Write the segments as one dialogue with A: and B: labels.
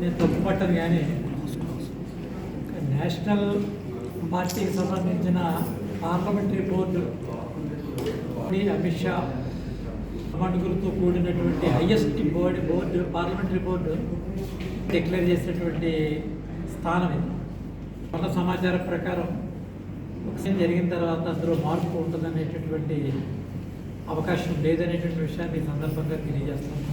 A: నేను తప్పుపట్టను కానీ నేషనల్ పార్టీకి సంబంధించిన పార్లమెంటరీ బోర్డు అమిత్ షా మణుగులతో కూడినటువంటి highest board board parliamentary board declare చేసినటువంటి స్థానం ఇది. కొత్త సమాచారం ప్రకారం ఒకసారి జరిగిన తర్వాత అందులో మార్పు ఉంటుందనేటటువంటి అవకాశం లేదనేటువంటి విషయాన్ని ఈ సందర్భంగా తెలియజేస్తున్నాను.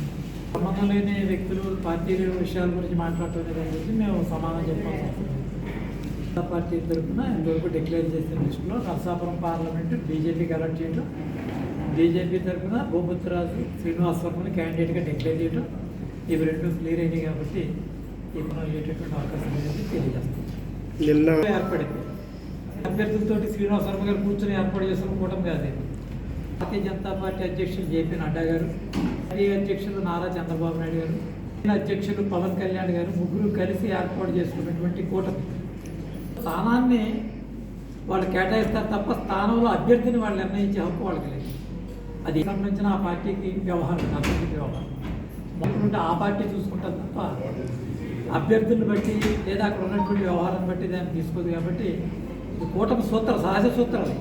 A: సంబంధం లేని వ్యక్తులు పార్టీల విషయాల గురించి దాని గురించి మేము సమాధానం చెప్పాల్సి వస్తుంది. పార్టీ తరఫున ఇంతవరకు డిక్లేర్ చేసిన లిస్టులో నరసాపురం పార్లమెంటు బీజేపీకి అలాట్ చేయడం బీజేపీ తరఫున భూపతిరాజు శ్రీనివాస్ వర్మని క్యాండిడేట్గా డిక్లేర్ చేయడం ఇవి రెండు క్లియర్ అయినాయి కాబట్టి ఇప్పుడు అయ్యేటటువంటి అవకాశం లేదని తెలియజేస్తాం ఏర్పడింది అభ్యర్థులతోటి శ్రీనివాస్ వర్మ గారు కూర్చొని ఏర్పాటు చేసిన కూటమి కాదు. భారతీయ జనతా పార్టీ అధ్యక్షులు జేపీ నడ్డా గారు పార్టీ అధ్యక్షులు నారా చంద్రబాబు నాయుడు గారు అధ్యక్షులు పవన్ కళ్యాణ్ గారు ముగ్గురు కలిసి ఏర్పాటు చేసుకున్నటువంటి కూటమి. స్థానాన్ని వాళ్ళు కేటాయిస్తారు తప్ప స్థానంలో అభ్యర్థిని వాళ్ళు నిర్ణయించే హక్కు వాళ్ళకి లేదు. అది సంబంధించిన ఆ పార్టీకి వ్యవహారం అభ్యర్థి వ్యవహారం. మొదటి ఆ పార్టీ చూసుకుంటారు తప్ప అభ్యర్థులను బట్టి లేదా అక్కడ ఉన్నటువంటి వ్యవహారం బట్టి దాన్ని తీసుకోదు కాబట్టి ఇది కూటమి సూత్ర సహజ సూత్రాలు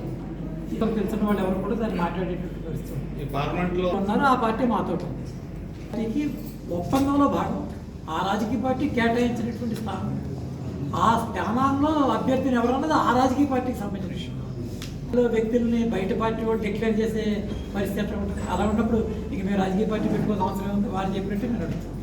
A: ఇతను తెలిసిన వాళ్ళు ఎవరు కూడా దాన్ని మాట్లాడేటటువంటి పరిస్థితి ఉంది.
B: ఈ పార్లమెంట్లో
A: ఉన్నారు ఆ పార్టీ మాతో ఉంది. పార్టీకి ఒప్పందంలో భాగం ఆ రాజకీయ పార్టీ కేటాయించినటువంటి స్థానం. ఆ స్థానాల్లో అభ్యర్థిని ఎవరన్నది ఆ రాజకీయ పార్టీకి సంబంధించిన విషయం. వ్యక్తుల్ని బయట పార్టీ వాళ్ళు డిక్లేర్ చేసే పరిస్థితి అలా ఉన్నప్పుడు ఇక మేము రాజకీయ పార్టీ పెట్టుకోవాల్సిన అవసరం ఉంది వారు చెప్పినట్టు నేను అడుగుతాను.